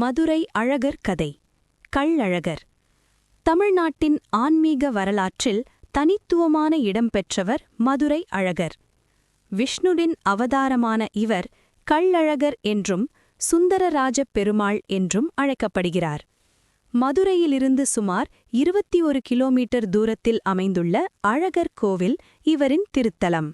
மதுரை அழகர் கதை. கள்ளழகர். தமிழ்நாட்டின் ஆன்மீக வரலாற்றில் தனித்துவமான இடம் பெற்றவர் மதுரை அழகர். விஷ்ணுவின் அவதாரமான இவர் கள்ளழகர் என்றும் சுந்தரராஜ பெருமாள் என்றும் அழைக்கப்படுகிறார். மதுரையிலிருந்து சுமார் இருபத்தி ஒரு கிலோமீட்டர் தூரத்தில் அமைந்துள்ள அழகர் கோவில் இவரின் திருத்தலம்.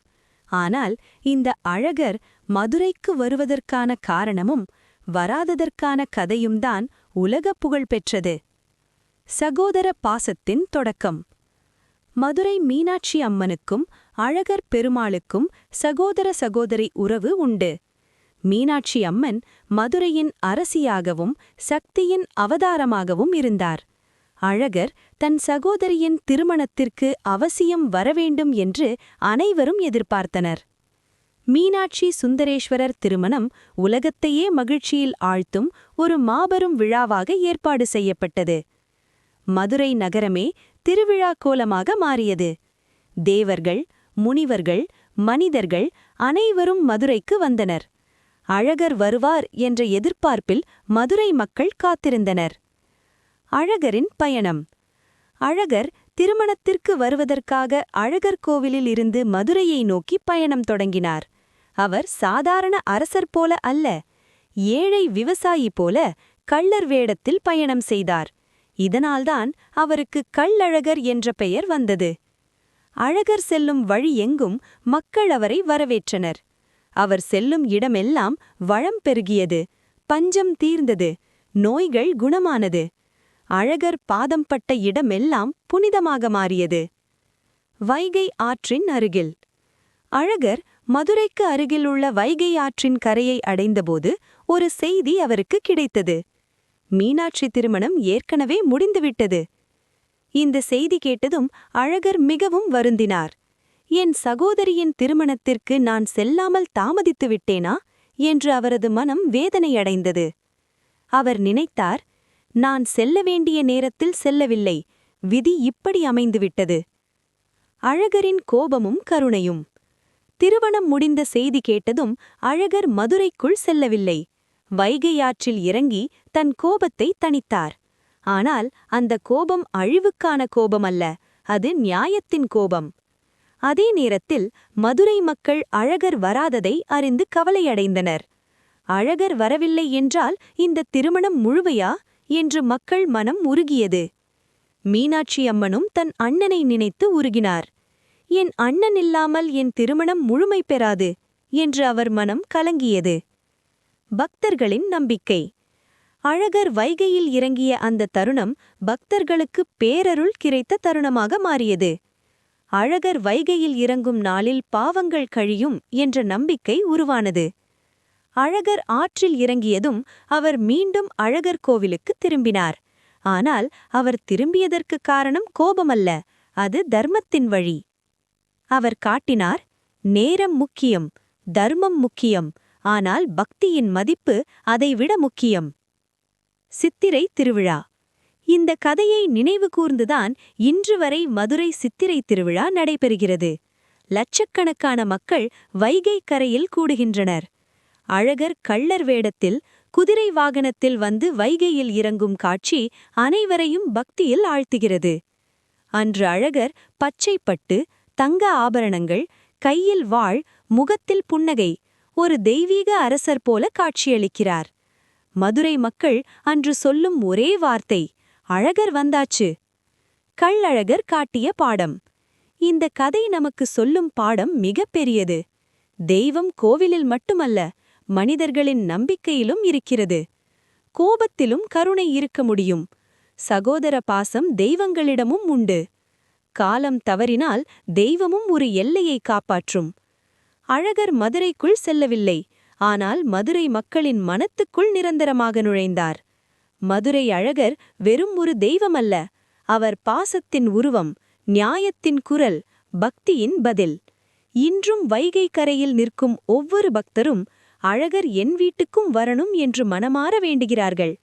ஆனால் இந்த அழகர் மதுரைக்கு வருவதற்கான காரணமும் வராததற்கான கதையும்தான் உலக புகழ் பெற்றது. சகோதர பாசத்தின் தொடக்கம். மதுரை மீனாட்சி அம்மனுக்கும் அழகர் பெருமாளுக்கும் சகோதர சகோதரி உறவு உண்டு. மீனாட்சி அம்மன் மதுரையின் அரசியாகவும் சக்தியின் அவதாரமாகவும் இருந்தார். அழகர் தன் சகோதரியின் திருமணத்திற்கு அவசியம் வரவேண்டும் என்று அனைவரும் எதிர்பார்த்தனர். மீனாட்சி சுந்தரேஸ்வரர் திருமணம் உலகத்தையே மகிழ்ச்சியில் ஆழ்த்தும் ஒரு மாபெரும் விழாவாக ஏற்பாடு செய்யப்பட்டது. மதுரை நகரமே திருவிழா கோலமாக மாறியது. தேவர்கள் முனிவர்கள் மனிதர்கள் அனைவரும் மதுரைக்கு வந்தனர். அழகர் வருவார் என்ற எதிர்பார்ப்பில் மதுரை மக்கள் காத்திருந்தனர். அழகரின் பயணம். அழகர் திருமணத்திற்கு வருவதற்காக அழகர் கோவிலில் இருந்து மதுரையை நோக்கி பயணம் தொடங்கினார். அவர் சாதாரண அரசர் போல அல்ல ஏழை விவசாயி போல கள்ளர் வேடத்தில் பயணம் செய்தார். இதனால்தான் அவருக்கு கள்ளழகர் என்ற பெயர் வந்தது. அழகர் செல்லும் வழி எங்கும் மக்கள் அவரை வரவேற்றனர். அவர் செல்லும் இடமெல்லாம் வளம் பெருகியது பஞ்சம் தீர்ந்தது நோய்கள் குணமானது. அழகர் பாதம் பட்ட இடமெல்லாம் புனிதமாக மாறியது. வைகை ஆற்றின் அருகில். அழகர் மதுரைக்கு அருகிலுள்ள வைகை ஆற்றின் கரையை அடைந்தபோது ஒரு செய்தி அவருக்கு கிடைத்தது. மீனாட்சி திருமணம் ஏற்கனவே முடிந்துவிட்டது. இந்த செய்தி கேட்டதும் அழகர் மிகவும் வருந்தினார். என் சகோதரியின் திருமணத்திற்கு நான் செல்லாமல் தாமதித்து விட்டேனா என்று அவரது மனம் வேதனையடைந்தது. அவர் நினைத்தார் நான் செல்ல வேண்டிய நேரத்தில் செல்லவில்லை. விதி இப்படி அமைந்துவிட்டது. அழகரின் கோபமும் கருணையும். திருமணம் முடிந்த செய்தி கேட்டதும் அழகர் மதுரைக்குள் செல்லவில்லை. வைகையாற்றில் இறங்கி தன் கோபத்தை தணித்தார். ஆனால் அந்த கோபம் அழிவுக்கான கோபம் அல்ல அது நியாயத்தின் கோபம். அதே நேரத்தில் மதுரை மக்கள் அழகர் வராததை அறிந்து கவலையடைந்தனர். அழகர் வரவில்லை என்றால் இந்த திருமணம் முழுவையா என்று மக்கள் மனம் உருகியது. மீனாட்சி அம்மனும் தன் அண்ணனை நினைத்து உருகினார். என் அண்ணன் இல்லாமல் என் திருமணம் முழுமை பெறாது என்று அவர் மனம் கலங்கியது. பக்தர்களின் நம்பிக்கை. அழகர் வைகையில் இறங்கிய அந்த தருணம் பக்தர்களுக்கு பேரருள் கிடைத்த தருணமாக மாறியது. அழகர் வைகையில் இறங்கும் நாளில் பாவங்கள் கழியும் என்ற நம்பிக்கை உருவானது. அழகர் ஆற்றில் இறங்கியதும் அவர் மீண்டும் அழகர் கோவிலுக்கு திரும்பினார். ஆனால் அவர் திரும்பியதற்கு காரணம் கோபமல்ல அது தர்மத்தின் வழி. அவர் காட்டினார் நேரம் முக்கியம் தர்மம் முக்கியம் ஆனால் பக்தியின் மதிப்பு அதைவிட முக்கியம். சித்திரை திருவிழா. இந்த கதையை நினைவு கூர்ந்துதான் இன்று வரை மதுரை சித்திரை திருவிழா நடைபெறுகிறது. லட்சக்கணக்கான மக்கள் வைகை கரையில் கூடுகின்றனர். அழகர் கள்ளர் வேடத்தில் குதிரை வாகனத்தில் வந்து வைகையில் இறங்கும் காட்சி அனைவரையும் பக்தியில் ஆழ்த்துகிறது. அன்று அழகர் பச்சைப்பட்டு தங்க ஆபரணங்கள் கையில் வாழ் முகத்தில் புன்னகை ஒரு தெய்வீக அரசர் போல காட்சியளிக்கிறார். மதுரை மக்கள் அன்று சொல்லும் ஒரே வார்த்தை அழகர் வந்தாச்சு. கள்ளழகர் காட்டிய பாடம். இந்த கதை நமக்கு சொல்லும் பாடம் மிகப்பெரியது தெய்வம் கோவிலில் மட்டுமல்ல மனிதர்களின் நம்பிக்கையிலும் இருக்கிறது. கோபத்திலும் கருணை இருக்க முடியும். சகோதர பாசம் தெய்வங்களிடமும் உண்டு. காலம் தவறினால் தெய்வமும் ஒரு எல்லையை காப்பாற்றும். அழகர் மதுரைக்குள் செல்லவில்லை. ஆனால் மதுரை மக்களின் மனத்துக்குள் நிரந்தரமாக நுழைந்தார். மதுரை அழகர் வெறும் ஒரு தெய்வமல்ல. அவர் பாசத்தின் உருவம் நியாயத்தின் குரல் பக்தியின் பதில். இன்றும் வைகை கரையில் நிற்கும் ஒவ்வொரு பக்தரும் அழகர் என் வீட்டுக்கும் வரணும் என்று மனமாற வேண்டுகிறார்கள்.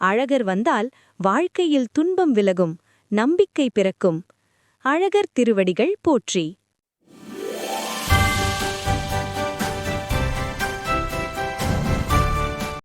அழகர் வந்தால் வாழ்க்கையில் துன்பம் விலகும் நம்பிக்கை பிறக்கும். அழகர் திருவடிகள் போற்றி.